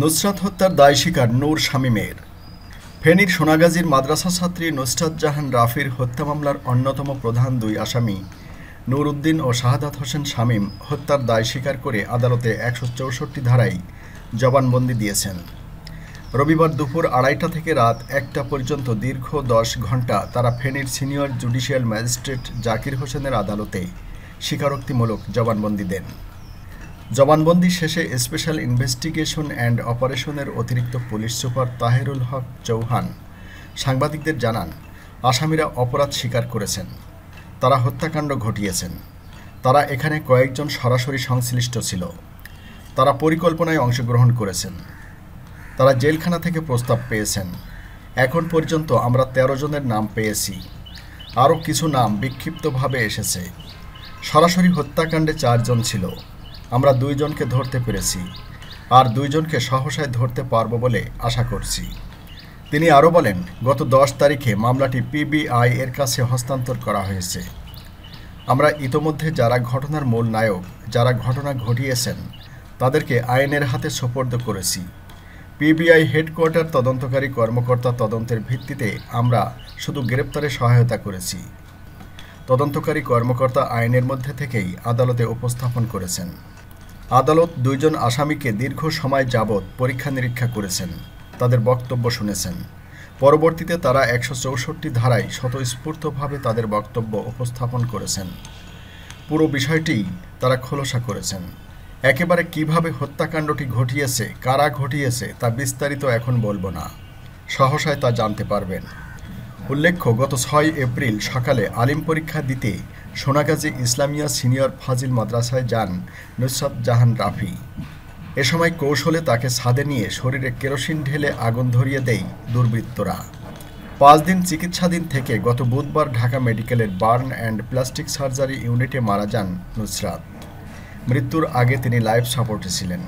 নুসরাত হত্যার দায় স্বীকার নূর শামীমের ফেনীর সোনাগাজীর মাদ্রাসা ছাত্রী নুসরাত জাহান রাফির হত্যা মামলার অন্যতম প্রধান দুই আসামি নূর উদ্দিন ও শাহাদাত হোসেন শামীম হত্যার দায় স্বীকার করে আদালতে একশো চৌষট্টি ধারায় জবানবন্দি দিয়েছেন। রবিবার দুপুর আড়াইটা থেকে রাত একটা পর্যন্ত দীর্ঘ দশ ঘণ্টা তারা ফেনীর সিনিয়র জুডিশিয়াল ম্যাজিস্ট্রেট জাকির হোসেনের আদালতে স্বীকারোক্তিমূলক জবানবন্দি দেন। জবানবন্দি শেষে স্পেশাল ইনভেস্টিগেশন অ্যান্ড অপারেশনের অতিরিক্ত পুলিশ সুপার তাহেরুল হক চৌহান সাংবাদিকদের জানান, আসামিরা অপরাধ স্বীকার করেছেন। তারা হত্যাকাণ্ড ঘটিয়েছেন। তারা এখানে কয়েকজন সরাসরি সংশ্লিষ্ট ছিল। তারা পরিকল্পনায় অংশগ্রহণ করেছেন। তারা জেলখানা থেকে প্রস্তাব পেয়েছেন। এখন পর্যন্ত আমরা তেরো জনের নাম পেয়েছি। আরও কিছু নাম বিক্ষিপ্তভাবে এসেছে। সরাসরি হত্যাকাণ্ডে চারজন ছিল। আমরা দুইজনকে ধরতে পেরেছি আর দুইজনকে সহসায় ধরতে পারব বলে আশা করছি। তিনি আরও বলেন, গত দশ তারিখে মামলাটি পিবিআই এর কাছে হস্তান্তর করা হয়েছে। আমরা ইতোমধ্যে যারা ঘটনার মূল নায়ক, যারা ঘটনা ঘটিয়েছেন, তাদেরকে আইনের হাতে সোপর্দ করেছি। পিবিআই হেডকোয়ার্টার তদন্তকারী কর্মকর্তা তদন্তের ভিত্তিতে আমরা শুধু গ্রেপ্তারে সহায়তা করেছি। তদন্তকারী কর্মকর্তা আইনের মধ্যে থেকেই আদালতে উপস্থাপন করেছেন। আদালত দুইজন আসামিকে দীর্ঘ সময় যাবৎ পরীক্ষা নিরীক্ষা করেছেন। তাদের বক্তব্য শুনেছেন। পরবর্তীতে তারা একশো চৌষট্টি ধারায় স্বতঃস্ফূর্তভাবে তাদের বক্তব্য উপস্থাপন করেছেন। পুরো বিষয়টি তারা খোলসা করেছেন। একেবারে কীভাবে হত্যাকাণ্ডটি ঘটিয়েছে, কারা ঘটিয়েছে, তা বিস্তারিত এখন বলব না। সহসায় তা জানতে পারবেন। উল্লেখ্য, গত ছয় এপ্রিল সকালে আলিম পরীক্ষা দিতে সোনাগাজী ইসলামিয়া সিনিয়র ফাজিল মাদ্রাসায় যান নুসরাত জাহান রাফি। এ সময় কৌশলে তাকে ছাদে নিয়ে শরীরে কেরোসিন ঢেলে আগুন ধরিয়ে দেয় দুর্বৃত্তরা। পাঁচ দিন চিকিৎসাধীন থেকে গত বুধবার ঢাকা মেডিকেলের বার্ন অ্যান্ড প্লাস্টিক সার্জারি ইউনিটে মারা যান নুসরাত। মৃত্যুর আগে তিনি লাইফ সাপোর্টে ছিলেন।